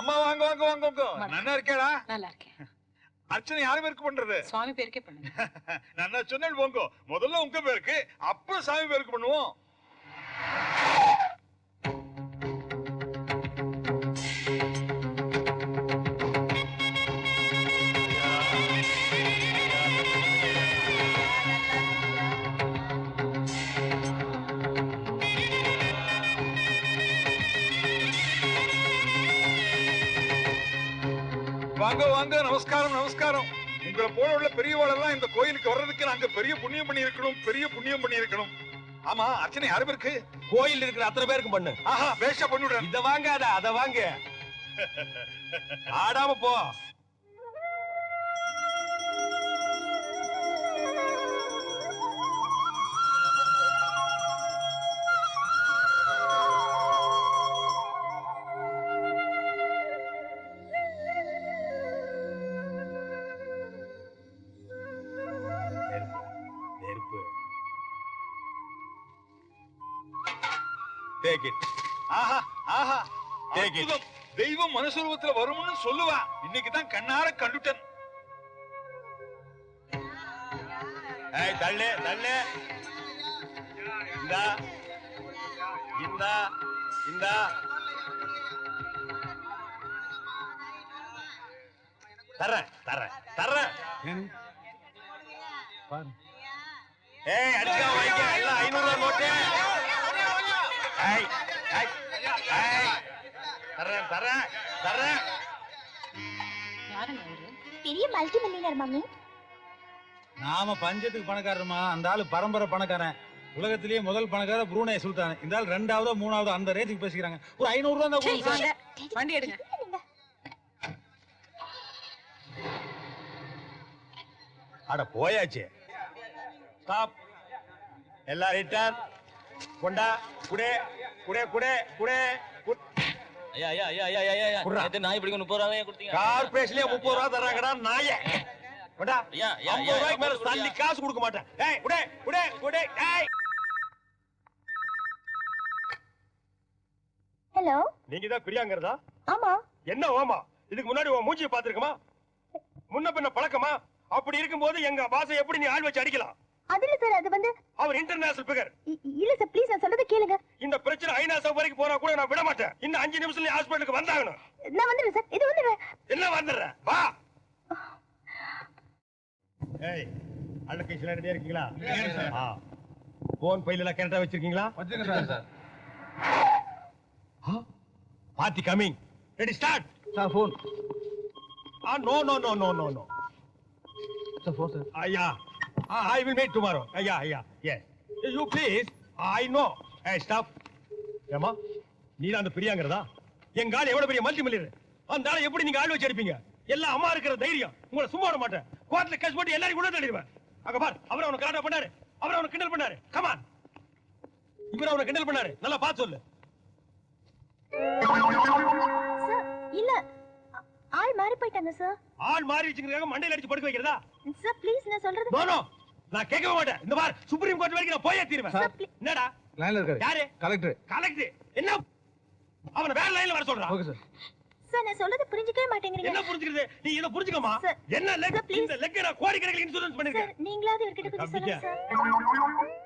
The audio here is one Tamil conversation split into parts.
அம்மா வாங்க வாங்க வாங்க வாங்க. நன்னா இருக்கேடா. நல்லா இருக்கேன். அர்ச்சனை யாரு பேருக்கு பண்றது? சுவாமி பேருக்கே பண்ணுங்க. நன்னா சொன்னேன் போங்க. முதல்ல உங்க பேருக்கு அப்புறம் சாமி பேருக்கு பண்ணுவோம். வாங்க வாங்க நமஸ்காரம் நமஸ்காரம். உங்களை போல உள்ள பெரியவாளெல்லாம் இந்த கோயிலுக்கு வர்றதுக்கு நாங்க பெரிய புண்ணியம் பண்ணி இருக்கணும் பெரிய புண்ணியம் பண்ணி இருக்கணும் ஆமா அர்ச்சனை யாரு பேருக்கு? கோயில் இருக்கிற அத்தனை பேருக்கு பண்ணு. ஆஹா வேஷா பண்ணிவிடுறேன் இத வாங்காத அத வாங்க. ஆடாம போ. டேக் இட் ஆஹா ஆஹா. Take it. அற்புதம். தெய்வம் மனுஷரூபத்துல வரும்னு சொல்லுவா. இன்னைக்கு தான் கண்ணார கண்டுட்டேன். ஏய் தள்ளு தள்ளு. இந்தா இந்தா இந்தா. தரேன் தரேன் தரேன் ஏய் அடிச்சா வாங்க எல்லாம் ஐநூறு ரூபாய் நோட்டு தரேன் தரேன் தரேன் பெரிய மல்டி மில்லியனர் மம்மி நாம பஞ்சத்துக்கு பணக்காரமா அந்த ஆளு பரம்பரை பணக்காரன். உலகத்திலேயே முதல் பணக்கார ப்ரூனே சுல்தான். இந்த ஆள் ரெண்டாவதோ மூணாவதோ அந்த ரேஞ்சுக்கு பேசிக்கிறாங்க. ஒரு ஐநூறு ரூபா. வாங்க. வண்டி எடுங்க. அட போயாச்சு. ஸ்டாப் ரிட்டர்ன் கொண்டா குடே குடே குடே குடே ஐயா ஐயா ஐயா ஐயா ஐயா ஐயா. நேத்து நாய் பிடிக்க முப்பது ரூபாய் கொடுத்தீங்க. கார்பரேஷன்லயே முப்பது ரூபா தர்றாங்கடா நாய. கொண்டா ஐயா ஐயா ஐம்பது ரூபாய்க்கு மேல தள்ளி காசு கொடுக்க மாட்டேன். ஏய் குடே குடே குடே ஏய். ஹலோ? நீங்க தான் பிரியாங்கிறதா? ஆமா. என்ன ஓமா? இதுக்கு முன்னாடி உன் மூஞ்சியை பாத்துருக்கமா முன்ன பின்ன பழக்கமா? அப்படி இருக்கும்போது எங்க பாசை எப்படி நீ ஆள் வச்சு அடிக்கலாம்? அது இல்ல சார் அது வந்து அவர் இன்டர்நேஷனல் பிகர் இல்ல சார் ப்ளீஸ் நான் சொல்றதை கேளுங்க. இந்த பிரச்சனை ஐநா சபை வரைக்கும் போனா கூட நான் விட மாட்டேன். இன்னும் அஞ்சு நிமிஷத்துல ஹாஸ்பிட்டலுக்கு வந்தாகணும். நான் வந்துடுறேன் சார் இது வந்துடுறேன். என்ன வந்துடுற? வா. ஏய் அள்ள கைசில ரெடியா இருக்கீங்களா? ஆ. போன் பையில எல்லாம் கரெக்டா வச்சிருக்கீங்களா? பாத்தி coming ready start sir phone ஆ no no no no no no sir phone sir ஐயா. ஐ வில் மீட் டுமாரோ ஐயா ஐயா. Yes you please I know a stop ஏமா நீ தான் அந்த பிரியாங்கிறதா? எங்க ஆள் எவ்வளவு பெரிய மல்டி மில்லியனர் அந்த ஆளை எப்படி நீங்க ஆள் வச்சு எடுப்பீங்க எல்லாம் அம்மா இருக்கிற தைரியம். உங்களை சும்மா விட மாட்டேன். கோர்ட்ல கேஸ் போட்டு எல்லாரும் கூட தள்ளிடுவேன் அங்க பார் அவர் அவனை கலாட்டா பண்ணாரு. அவர் அவனை கிண்டல் பண்ணாரு. கமான் இவர் அவனை கிண்டல் பண்ணாரு. நல்லா பார்த்து சொல்லு. சார் இல்ல. ஆள் மாறி போயிட்டாங்க சார் ஆள் மாறி வச்சுக்கிறதுக்காக மண்டையில அடிச்சு படுக்க வைக்கிறதா? சார் ப்ளீஸ் நான் சொல்றது நோ நான் கேட்கவே மாட்டேன். இந்த பார் சுப்ரீம் கோர்ட் வரைக்கும் நான் போயே தீருவேன். சார் என்னடா? லைன்ல இருக்காரு. யாரு? கலெக்டர். கலெக்டர். என்ன? அவன வேற லைன்ல வர சொல்றான். Okay sir. சார் நான் சொல்றது புரிஞ்சுக்கவே மாட்டேங்கிறீங்க. என்ன புரிஞ்சுக்கிறது? நீ இத புரிஞ்சுக்கமா? சார், என்ன லெக் சார். இந்த லெக் நான் கோடிக்கணக்கில் இன்சூரன்ஸ் சார் பண்ணிருக்கேன் நீங்களாவது இவர்கிட்ட கொஞ்சம் சொல்லுங்க சார்.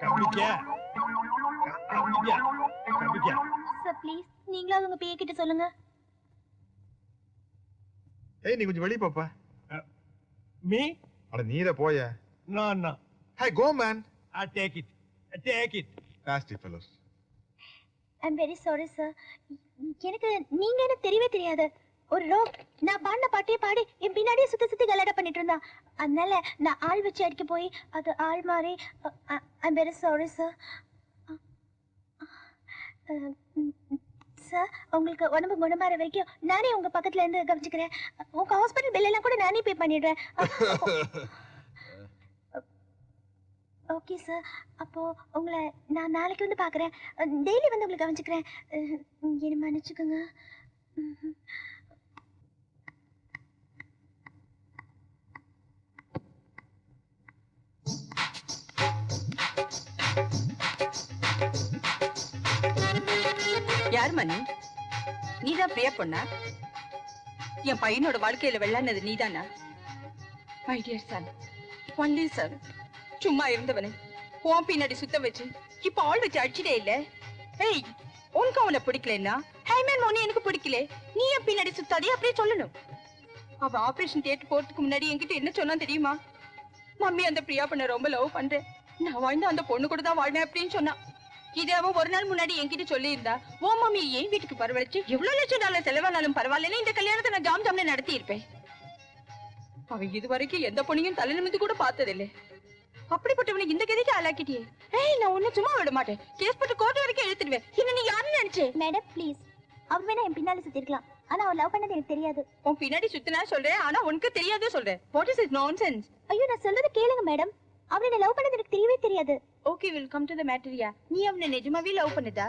கம்பிக்க. கம்பிக்க. கம்பிக்க சார் ப்ளீஸ் நீங்களாவது உங்க பிஏ கிட்ட சொல்லுங்க. ஏய் நீ கொஞ்சம் வெளிய பாப்பா. மீ? அட நீர போய. No no hey go man I take it take it nasty fellows I'm very sorry sir எனக்கு நீங்க என்ன தெரியவே தெரியாது. ஒரு ரோக் நான் பாடின பாட்டே பாடி என் பின்னாடியே சுத்தி சுத்தி கலாட்டா பண்ணிட்டு இருந்தான். அதனால நான் ஆள் வச்சு அடிக்க போய் அது ஆள் மாறி I'm very sorry sir sir உங்களுக்கு உடம்பு குணமாற வரைக்கும் நானே உங்க பக்கத்துல இருந்து கவனிச்சுக்கிறேன். உங்க ஹாஸ்பிட்டல் பில் எல்லாம் கூட நானே பே பண்ணிடுறேன். ஓகே சார் அப்போ உங்களை நான் நாளைக்கு வந்து பார்க்குறேன். டெய்லி வந்து உங்களை கவனிச்சுக்கிறேன். என்ன மன்னிச்சுக்கோங்க. யார் மணி? நீ நீதான் பிரியா பொண்ணா? என் பையனோட வாழ்க்கையில வெள்ளானது நீதானா? My dear son only son சும்மா இருந்தவனே. உன் பின்னாடி சுத்தம் வச்சு இப்ப ஆள் வச்சு அடிச்சிட்டே இல்ல? ஏய் உனக்கு அவனை பிடிக்கலன்னா? ஹைமேன் மோனி எனக்கு பிடிக்கல. நீ என் பின்னாடி சுத்தாதே? அப்படியே சொல்லணும். அவ ஆபரேஷன் தியேட்டர் போறதுக்கு முன்னாடி என்கிட்ட என்ன சொன்னா தெரியுமா? மம்மி அந்த பிரியா பண்ண ரொம்ப லவ் பண்றேன். நான் வாழ்ந்த அந்த பொண்ணு கூட தான் வாழ்வேன் அப்படின்னு சொன்னா. இது அவன் ஒரு நாள் முன்னாடி என்கிட்ட சொல்லியிருந்தா ஓ மம்மி ஏன் வீட்டுக்கு பரவழிச்சு எவ்வளவு லட்சம் டாலர் செலவானாலும் பரவாயில்லைன்னு இந்த கல்யாணத்தை நான் ஜாம் ஜாம்ல நடத்தி இருப்பேன் அவன் இதுவரைக்கும் எந்த பொண்ணையும் தலை நிமிந்து கூட பார்த்ததில்லை. அப்படிப்பட்டவனை இந்த கதைக்கு ஆளாக்கிட்டியே. ஏய் நான் உன்னை சும்மா விட மாட்டேன். கேஸ் போட்டு கோர்ட் வரைக்கும் எடுத்துடுவேன் என்ன நீ யாருன்னு நினைச்சே? மேடம் ப்ளீஸ் அவர் வேணா என் பின்னால சுத்தி இருக்கலாம் ஆனா அவர் லவ் பண்ணது எனக்கு தெரியாது. உன் பின்னாடி சுத்தினா சொல்றேன் ஆனா உனக்கு தெரியாதே சொல்றேன். வாட் இஸ் இட் நான்சென்ஸ் ஐயோ நான் சொல்றது கேளுங்க மேடம். அவர் என்ன லவ் பண்ணது எனக்கு தெரியவே தெரியாது. Okay will come to the மேட்டரியா நீ அவனை நிஜமாவே லவ் பண்ணுதா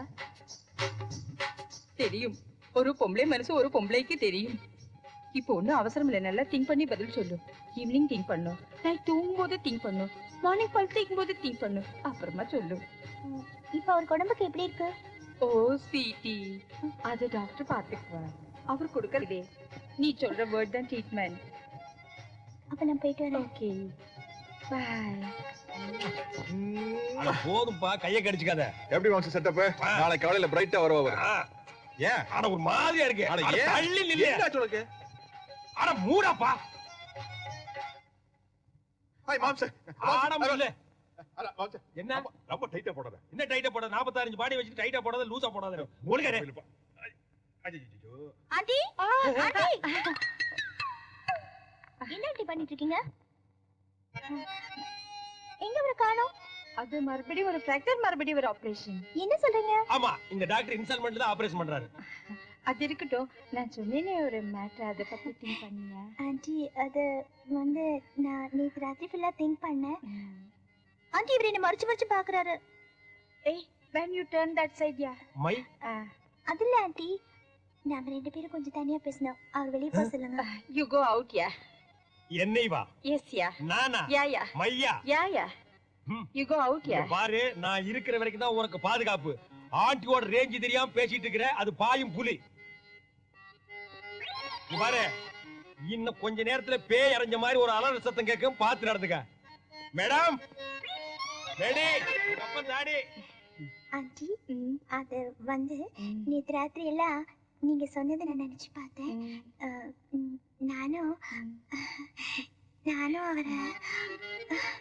தெரியும். ஒரு பொம்பளை மனசு ஒரு பொம்பளைக்கு தெரியும். இப்போ ஒண்ணும் அவசரம் இல்லை. நல்லா திங்க் பண்ணி பதில் சொல்லு. ஈவினிங் திங்க் பண்ணும். நைட் தூங்கும் போது திங்க் பண்ணும். மார்னிங் படுத்திக்கும் போது திங்க் பண்ணும் அப்புறமா சொல்லு. இப்ப அவருக்கு உடம்புக்கு எப்படி இருக்கு? ஓ ஸ்வீட்டி அது டாக்டர் பாத்துக்குவார் அவர் கொடுக்கறதே. நீ சொல்ற வேர்ட் தான் ட்ரீட்மெண்ட் அப்ப நான் போயிட்டு வரேன். ஓகே பாய் போதும்பா கைய கடிச்சுக்காத. எப்படி வாங்க செட்டப் நாளை காலையில பிரைட்டா வருவா ஆ, ஏன்? அட ஒரு மாதிரியா இருக்கு. அட ஏன்? தள்ளி நில்லு. என்னாச்சு உனக்கு? அட மூடாப்பா. ஹாய் மாம்ச. என்ன? ரொம்ப- ரொம்ப டைட்டா போடாத. என்ன டைட்டா போட 45 பாடி வச்சு டைட்டா போடாத லூசா போடாத. ஆண்டி? ஆண்டி. என்ன இப்படி பண்ணிட்டு இருக்கீங்க எங்க அவரை காணோம்? அது மறுபடியும் ஒரு மறுபடியும் ஒரு ஆபரேஷன் என்ன சொல்றீங்க? ஆமா இந்த டாக்டர் இன்ஸ்டால்மெண்ட்ல தான் ஆபரேஷன் பண்றாரு. அது இருக்கட்டும். நான் சொன்னேனே ஒரு மேட்டர் அதை பத்தி திங்க் பண்ணியா ஆண்டி அது வந்து நான் நேத்து ராத்திரி ஃபுல்லா திங்க் பண்ணேன். ஆண்டி இவர் என்ன மறைச்சு மறைச்சு பாக்குறாரு ஏய் when you turn that side yeah. My அது இல்ல ஆண்டி. நாம ரெண்டு பேரும் கொஞ்சம் தனியா பேசணும் அவர் வெளியே போக சொல்லுங்க. You go out yeah. என்னை வா. Yes yeah. நானா? Yeah yeah. மையா? Yeah yeah. ம். you go out yeah. பாரு நான் இருக்கிற வரைக்கும் தான் உனக்கு பாதுகாப்பு. ஆண்டியோட ரேஞ்ச் தெரியாம பேசிட்டு இருக்கிற அது பாயும் புலி. பாரு. இன்னும் கொஞ்ச நேரத்துல பேய் அரைஞ்ச மாதிரி ஒரு அலற சத்தம் கேட்கும். பார்த்து நடந்துக்க. மேடம். ரெடி. அப்பன் தாடி. ஆண்டி அது வந்து நேத்து ராத்திரி எல்லாம் நீங்க சொன்னதை நான் நினைச்சு பார்த்தேன். நானும். நானும் அவரை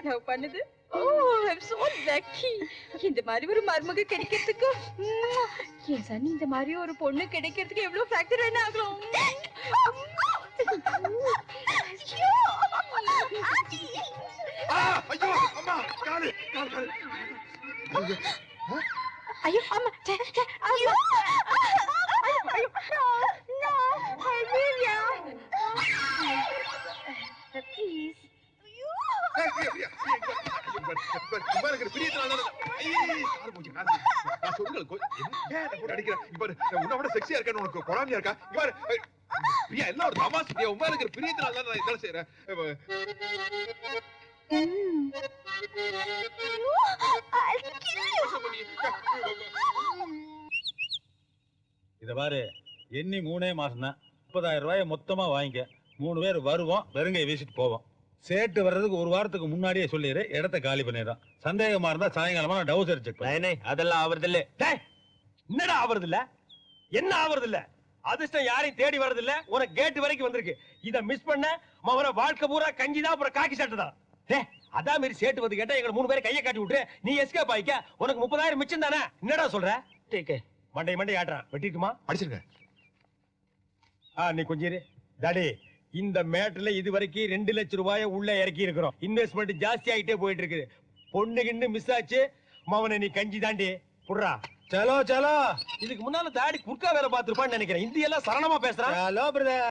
love பண்ணுது? Oh I'm so lucky. இந்த மாதிரி ஒரு மருமக கிடைக்கிறதுக்கு உம், என் சனி இந்த மாதிரி ஒரு பொண்ணு கிடைக்கிறதுக்கு எவ்வளவு ஃபேக்டர் என்ன ஆகலாம் ஐயோ! அம்மா காலு காலு காலு ஐயோ அம்மா ஐயோ ஐயோ உனக்கு பொறாமையா இருக்கா? பிரியா, எல்லாம் ஒரு தமாசு. உன் மேல இருக்கிற பிரியத்தினால தான் நான் இதெல்லாம் பண்ணி. இத பாரு. எண்ணி மூணே மாசம் தான் முப்பதாயிரம் ரூபாய மொத்தமா வாங்கிக்க. மூணு பேர் வருவோம் வெறுங்கை வீசிட்டு போவோம். சேட்டு வர்றதுக்கு ஒரு வாரத்துக்கு முன்னாடியே சொல்லிடு இடத்த காலி பண்ணிடுறோம். சந்தேகமா இருந்தா சாயங்காலமா நான் டவுசர் செக் பண்ணேன் அதெல்லாம் ஆவறது இல்ல டேய், என்னடா ஆவறது இல்ல என்ன ஆவறது இல்ல அதிர்ஷ்டம் யாரையும் தேடி வர்றது இல்ல உனக்கு கேட் வரைக்கும் வந்திருக்கு. இத மிஸ் பண்ண மவன வாழ்க்கை பூரா கஞ்சி தான் அப்புறம் காக்கி சட்டை தான். டேய், அதான் மாரி சேட்டு வந்து கேட்டா எங்க மூணு பேரை கையை காட்டி விட்டு நீ எஸ்கேப் ஆயிக்க. உனக்கு முப்பதாயிரம் மிச்சம் தானே? என்னடா சொல்ற? டேக்கே. மண்டை மண்டை ஆட்டுறான் வெட்டிட்டுமா? அடிச்சிருங்க. ஆ நீ கொஞ்சம் டாடி இந்த மேட்ல இது வரைக்கும் ரெண்டு லட்சம் ரூபாய உள்ள இறக்கி இருக்கிறோம் இன்வெஸ்ட்மெண்ட் ஜாஸ்தி ஆயிட்டே போயிட்டு இருக்குது. பொண்ணு கிண்ணு மிஸ் ஆச்சு. மவனை நீ கஞ்சி தாண்டி புடுறா. சலோ சலோ. இதுக்கு முன்னால தாடி குர்கா வேலை பாத்துருப்பான்னு நினைக்கிறேன். இந்தியெல்லாம் சரணமா பேசுறான் சலோ பிரதர்